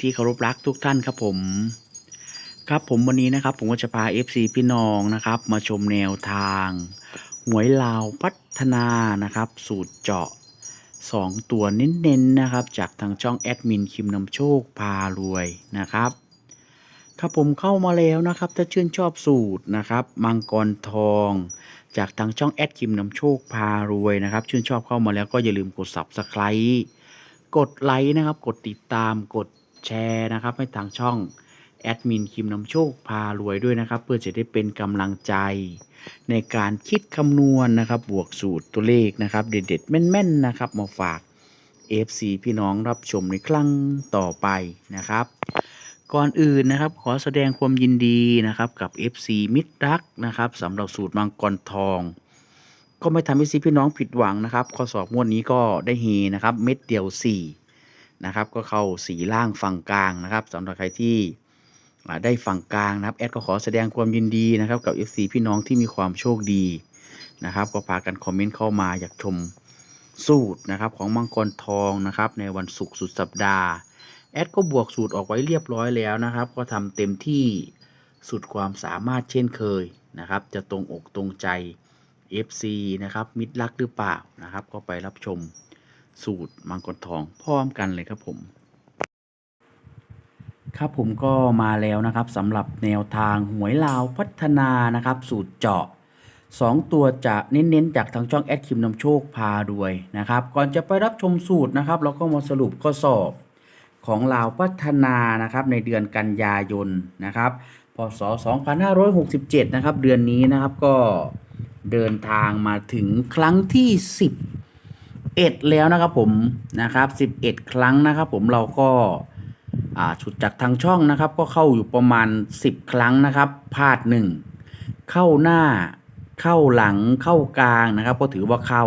ที่เคารพรักทุกท่านครับผม ครับผมวันนี้นะครับ ผมก็จะพา FC พี่น้องนะครับ มาชมแนวทางหวยลาวพัฒนานะครับ สูตรเจาะ 2 ตัวเน้นๆนะครับ จากทางช่องแอดมินคิมนำโชคพารวยนะครับครับผมเข้ามาแล้วนะครับ ถ้าชื่นชอบสูตรนะครับ มังกรทอง จากทางช่องแอดคิมนำโชคพารวยนะครับ ชื่นชอบเข้ามาแล้วก็อย่าลืมกด subscribe กดไลค์นะครับ กดติดตามกด แชร์นะครับให้ทางช่องแอดมินคิมนำโชคพารวยด้วยนะครับ เพื่อจะได้เป็นกำลังใจ ในการคิดคำนวณนะครับบวกสูตรตัวเลขนะครับ เด็ดๆ แม่นๆ นะครับ มาฝาก FC พี่น้องรับชมในครั้งต่อไปนะครับ ก่อนอื่นนะครับ ขอแสดงความยินดีนะครับกับ FC มิตรรักนะครับสำหรับสูตรมังกรทอง ก็ไม่ทำให้ซีพี่น้องผิดหวังนะครับ ข้อสอบงวดนี้ก็ได้เฮนะครับ เม็ดเดียว4 นะครับ ก็เข้าสีล่างฝั่งกลางนะครับสำหรับใครที่ได้ฝั่งกลางนะครับแอดก็ขอแสดงความยินดีนะครับกับ FC พี่น้องที่มีความโชคดีนะครับ ก็พากันคอมเมนต์เข้ามาอยากชมสูตรนะครับของมังกรทองนะครับในวันศุกร์สุดสัปดาห์แอดก็บวกสูตรออกไว้เรียบร้อยแล้วนะครับ ก็ทำเต็มที่สุดความสามารถเช่นเคยนะครับ จะตรงอกตรงใจ FC นะครับมิตรรักหรือเปล่านะครับ ก็ไปรับชม สูตรมังกรทองพร้อมกันเลยครับผม ครับผมก็มาแล้วนะครับสำหรับแนวทางหวยลาวพัฒนานะครับ สูตรเจาะ 2 ตัวจะเน้นๆ จากทางช่องแอดคิมนำโชคพาด้วยนะครับ ก่อนจะไปรับชมสูตรนะครับ เราก็มาสรุปข้อสอบของลาวพัฒนานะครับในเดือนกันยายนนะครับพศ 2567 นะครับ เดือนนี้นะครับก็เดินทางมาถึงครั้งที่ 11 แล้วนะครับผมนะครับ 11 ครั้งนะครับผมเราก็ชุดจากทางช่องนะครับ ก็เข้าอยู่ประมาณ 10 ครั้งนะครับพลาดหนึ่งเข้าหน้าเข้าหลังเข้ากลางนะครับ ก็ถือว่าเข้า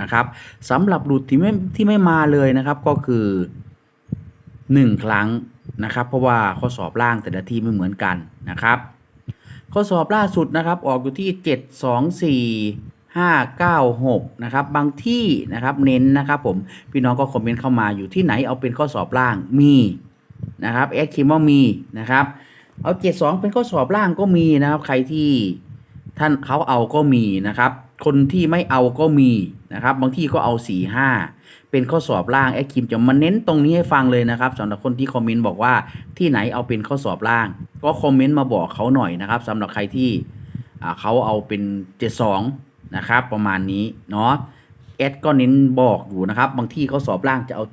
นะครับสำหรับหลุดที่ไม่ที่ไม่มาเลยนะครับก็คือหนึ่งครั้งนะครับ เพราะว่าข้อสอบล่างแต่ละที่ไม่เหมือนกันนะครับ ข้อสอบล่าสุดนะครับออกอยู่ที่ 7 2 4 5 9 6 นะครับ บางที่นะครับเน้นนะครับผม พี่น้องก็คอมเมนต์เข้ามาอยู่ที่ไหนเอาเป็นข้อสอบล่างมีนะครับแอดคิมว่ามีนะครับเอา72 เป็นข้อสอบล่างก็มีนะครับ ใครที่ท่านเขาเอาก็มีนะครับ คนที่ไม่เอาก็มีนะครับ บางที่ก็เอา4 5เป็นข้อสอบล่างแอดคิมจะมาเน้นตรงนี้ให้ฟังเลยนะครับสำหรับคนที่คอมเมนต์บอกว่าที่ไหนเอาเป็นข้อสอบล่าง ก็คอมเมนต์มาบอกเขาหน่อยนะครับสำหรับใครที่เขาเอาเป็น 72 นะครับ ประมาณนี้เนาะแอดก็เน้นบอกอยู่นะครับ บางที่เขาสอบล่างจะเอา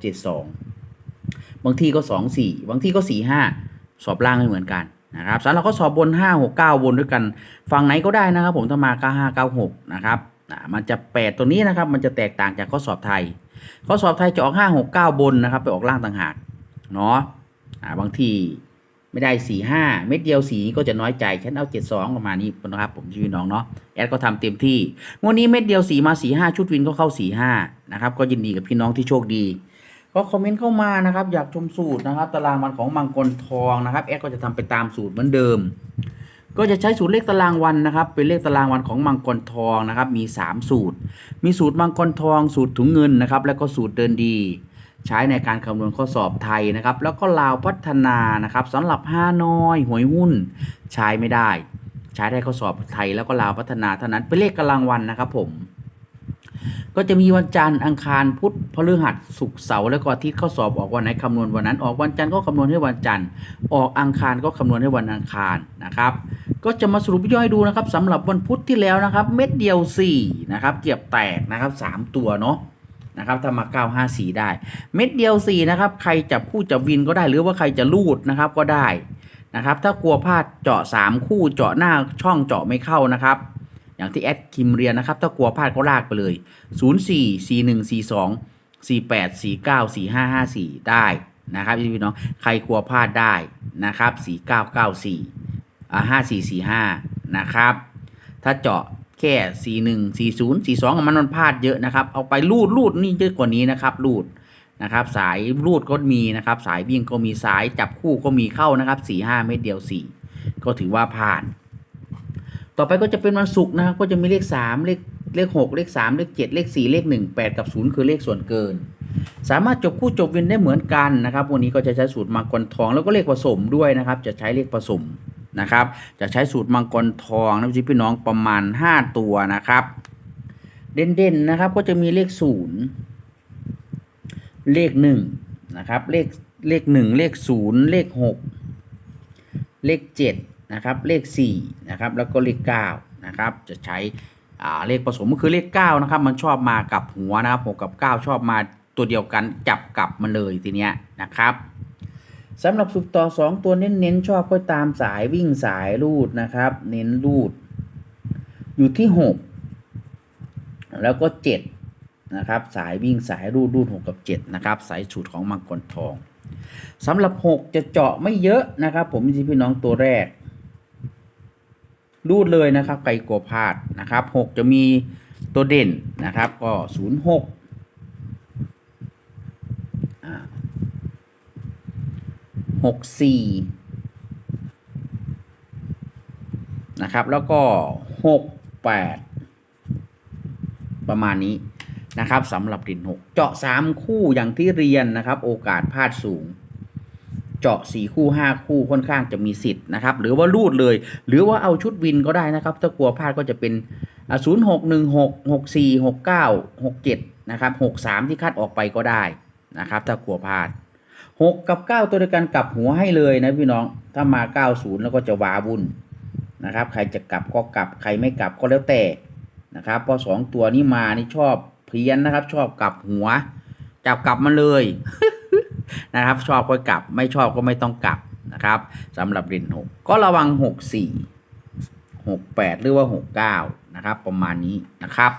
72บางที่ก็24บางที่ก็45สอบล่างไม่เหมือนกันนะครับสำหรับข้อสอบบน5 6 9บนด้วยกันฝั่งไหนก็ได้นะครับ ผมถ้ามา95 96นะครับอ่ามันจะแปดตัวนี้นะครับ มันจะแตกต่างจากข้อสอบไทย ข้อสอบไทยจะออก5 6 9บนนะครับ ไปออกล่างต่างหากเนาะอ่าบางที ไม่ได้4 5เม็ดเดียวสีก็จะน้อยใจ ฉันเอา7 2ประมาณนี้นะครับผมชื่อน้องเนาะแอดก็ทำเต็มที่งวดนี้เม็ดเดียวสีมา4 5ชุดวินก็เข้า4 5นะครับก็ยินดีกับพี่น้องที่โชคดีก็คอมเมนต์เข้ามานะครับ อยากชมสูตรนะครับ ตารางวันของมังกรทองนะครับแอดก็จะทำไปตามสูตรเหมือนเดิม ก็จะใช้สูตรเลขตารางวันนะครับ เป็นเลขตารางวันของมังกรทองนะครับ มี 3 สูตร มีสูตรมังกรทอง สูตรถุงเงินนะครับ แล้วก็สูตรเดินดี ใช้ในการคำนวณข้อสอบไทยนะครับ แล้วก็ลาวพัฒนานะครับสำหรับห้านอยหวยหุ้นใช้ไม่ได้ ใช้ได้ข้อสอบไทยแล้วก็ลาวพัฒนาเท่านั้นเป็นเลขกำลังวันนะครับผมก็จะมีวันจันทร์อังคารพุธพฤหัสศุกร์เสาร์แล้วก็อาทิตย์ข้อสอบออกวันไหนคำนวณวันนั้น ออกวันจันทร์ก็คำนวณให้วันจันทร์ออกอังคารก็คำนวณให้วันอังคารนะครับ ก็จะมาสรุปย่อยดูนะครับสำหรับวันพุธที่แล้วนะครับ เม็ดเดียว4นะครับเกียบแตกนะครับ 3 ตัวเนาะ นะครับถ้ามา 954 ได้ เม็ดเดียว 4 นะครับ ใครจับคู่จับวินก็ได้หรือว่าใครจะลูดนะครับก็ได้นะครับ ถ้ากลัวพลาดเจาะ 3 คู่เจาะหน้าช่องเจาะไม่เข้านะครับ อย่างที่แอดคิมเรียนนะครับ ถ้ากลัวพลาดก็ลากไปเลย 0 4 4 1 4 2 4 8 4 9 4 5 5 4 ได้นะครับพี่น้องใครกลัวพลาดได้นะครับสี่เก้าเก้าสี่อ่าห้าสี่สี่ห้านะครับ ถ้าเจาะ แค่สี่หนึ่งสี่ศูนย์สี่สองมันมันพลาดเยอะนะครับ เอาไปรูดรูดนี่เยอะกว่านี้นะครับรูดนะครับ สายรูดก็มีนะครับ สายวิ่งก็มีสายจับคู่ก็มีเข้านะครับสี่ห้าเม็ดเดียวสี่ก็ถือว่าผ่าน ต่อไปก็จะเป็นวันศุกร์นะครับก็จะมีเลขสามเลขเลขหกเลขสามเลขเจ็ดเลขสี่เลขหนึ่งแปดกับศูนย์คือเลขส่วนเกิน สามารถจบคู่จบวินได้เหมือนกันนะครับ วันนี้ก็จะใช้สูตรมังกรทองแล้วก็เลขผสมด้วยนะครับ จะใช้เลขผสม นะครับ จะใช้สูตรมังกรทองนะพี่น้องประมาณ 5 ตัวนะครับ เด่นๆนะครับก็จะมีเลขศูนย์เลขหนึ่งนะครับเลขเลขหนึ่งเลขศูนย์เลขหกเลขเจ็ดนะครับเลขสี่นะครับแล้วก็เลขเก้านะครับจะใช้อ่าเลขผสมก็คือเลขเก้านะครับมันชอบมากับหัวนะครับหกกับเก้าชอบมาตัวเดียวกันจับกลับมาเลยทีเนี้ยนะครับ สำหรับสุดต่อ 2 ตัวเน้นๆชอบค่อยตามสายวิ่งสายรูดนะครับ เน้นรูด อยู่ที่ 6 แล้วก็ 7 นะครับ สายวิ่งสายรูดรูด 6 กับ 7 นะครับ สายฉุดของมังกรทองสำหรับ 6 จะเจาะไม่เยอะนะครับ ผมพี่พี่น้องตัวแรก รูดเลยนะครับไกลกลัวพลาดนะครับ 6 จะมีตัวเด่นนะครับ ก็ 06 หกสี่นะครับ แล้วก็หกแปดประมาณนี้นะครับสำหรับดินหกเจาะสามคู่อย่างที่เรียนนะครับ โอกาสพลาดสูง เจาะสี่คู่ห้าคู่ค่อนข้างจะมีสิทธิ์นะครับ หรือว่ารูดเลย หรือว่าเอาชุดวินก็ได้นะครับ ถ้ากลัวพลาดก็จะเป็นศูนย์หกหนึ่งหกหกสี่หกเก้าหกเจ็ดนะครับหกสามที่คัดออกไปก็ได้นะครับ ถ้ากลัวพลาด หกกับเก้าตัวเดียวกันกลับหัวให้เลยนะพี่น้อง ถ้ามาเก้าศูนย์แล้วก็จะวาวุ่นนะครับ ใครจะกลับก็กลับ ใครไม่กลับก็แล้วแต่นะครับ เพราะสองตัวนี้มานี่ชอบเพี้ยนนะครับ ชอบกลับหัว จับกลับมาเลยนะครับ ชอบก็กลับ ไม่ชอบก็ไม่ต้องกลับนะครับสำหรับเด่นหกก็ระวังหกสี่หกแปดหรือว่าหกเก้านะครับ ประมาณนี้นะครับ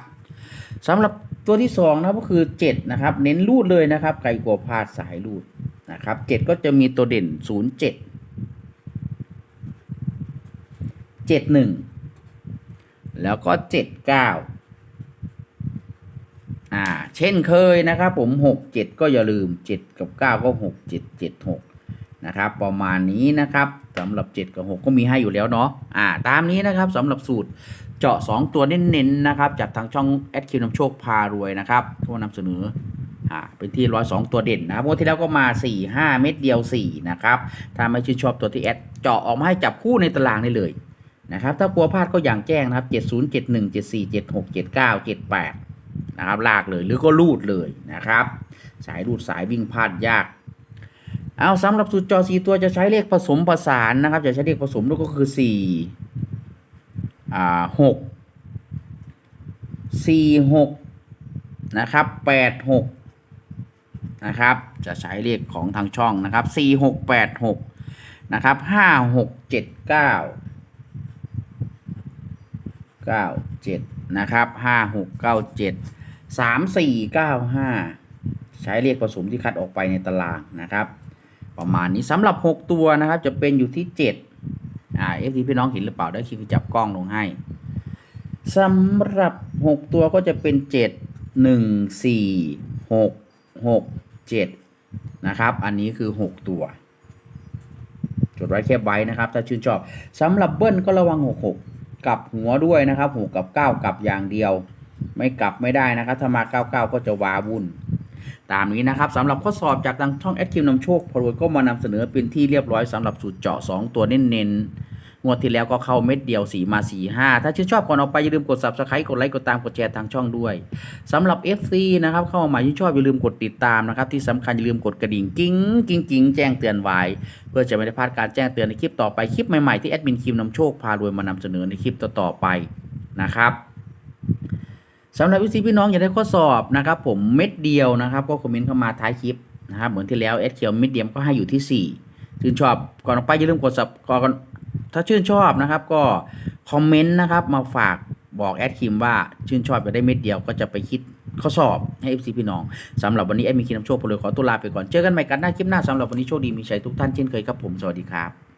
สำหรับตัวที่สองนะก็คือเจ็ดนะครับ เน้นรูดเลยนะครับ ไกลกลัวพลาดสายรูด นะครับเจ็ดก็จะมีตัวเด่นศูนย์เจ็ดเจ็ดหนึ่งแล้วก็เจ็ดเก้าอ่า เช่นเคยนะครับผมหกเจ็ดก็อย่าลืมเจ็ดกับเก้าก็หกเจ็ดเจ็ดหกนะครับประมาณนี้นะครับสำหรับเจ็ดกับหกก็มีให้อยู่แล้วเนาะอ่าตามนี้นะครับสำหรับสูตรเจาะ 2 ตัวเน้นๆนะครับจากทางช่องแอดคิวนำโชคพารวยนะครับที่นำเสนอ อ่าเป็นที่ร้อยสองตัวเด่นนะครับงวดที่แล้วก็มา4 5เม็ดเดียว4นะครับถ้าไม่ชื่นชอบตัวที่แอดเจาะออกมาให้จับคู่ในตารางได้เลยนะครับถ้ากลัวพลาดก็อย่างแจ้งนะครับ 70 71 74 76 79 78 นะครับลากเลยหรือก็รูดเลยนะครับ สายรูดสายวิ่งพลาดยาก เอาสำหรับสูตรจอสีตัวจะใช้เลขผสมผสานนะครับ จะใช้เลขผสมด้วยก็คือสี่อ่าหกสี่หกนะครับแปดหก นะครับ จะใช้เลขของทางช่องนะครับสี่หกแปดหกนะครับห้าหกเจ็ดเก้าเก้าเจ็ดนะครับห้าหกเก้าเจ็ดสามสี่เก้าห้าใช้เลขผสมที่คัดออกไปในตารางนะครับ ประมาณนี้สำหรับ 6 ตัวนะครับ จะเป็นอยู่ที่ 7 อ่าเอฟทีพี่น้องเห็นหรือเปล่าได้คิวจับกล้องลงให้สำหรับ 6 ตัวก็จะเป็น 7 1 4 6 6 7 นะครับ อันนี้คือ 6 ตัว จดไว้แคบไว้นะครับ ถ้าชื่นชอบสำหรับเบิ้ลก็ระวัง 66 กับหัวด้วยนะครับ6กับ 9 กับอย่างเดียว ไม่กลับไม่ได้นะครับ ถ้ามา 99 ก็จะวาวุ่นตามนี้นะครับสำหรับข้อสอบจากทางช่องแอดคิวนำโชคพอรวยก็มานำเสนอเป็นที่เรียบร้อยสำหรับสูตรเจาะ 2 ตัวเน้นๆ งวดที่แล้วก็เข้าเม็ดเดียว4มา4 5ถ้าชื่นชอบก่อนออกไปอย่าลืมกด subscribe กดไลค์กดตามกดแชร์ทางช่องด้วยสำหรับ FC นะครับเข้ามาใหม่ที่นชอบอย่าลืมกดติดตามนะครับที่สำคัญอย่าลืมกดกระดิ่งกิ้งกิ้งกิ้งแจ้งเตือนไว้ เพื่อจะไม่ได้พลาดการแจ้งเตือนในคลิปต่อไปคลิปใหม่ๆที่แอดมินคิวนำโชคพารวยมานำเสนอในคลิปต่อๆไปนะครับสำหรับวิซีพี่น้องอยากได้ข้อสอบนะครับผมเม็ดเดียวนะครับก็คอมเมนต์เข้ามาท้ายคลิปนะครับเหมือนที่แล้วเอสเคียวเม็ดเดียมก็ให้อยู่ที่4ชื่นชอบก่อนออกไปอย่าลืมกดสับก่อน ถ้าชื่นชอบนะครับก็คอมเมนต์นะครับมาฝากบอกแอดคิมว่าชื่นชอบไปได้เม็ดเดียวก็จะไปคิดข้อสอบให้ FC พี่น้องสำหรับวันนี้แอดมีคิดน้ำโชคโปรเลยขอตัวลาไปก่อนเจอกันใหม่กันหน้าคลิปหน้าสำหรับวันนี้โชคดีมีชัยทุกท่านเช่นเคยครับผมสวัสดีครับ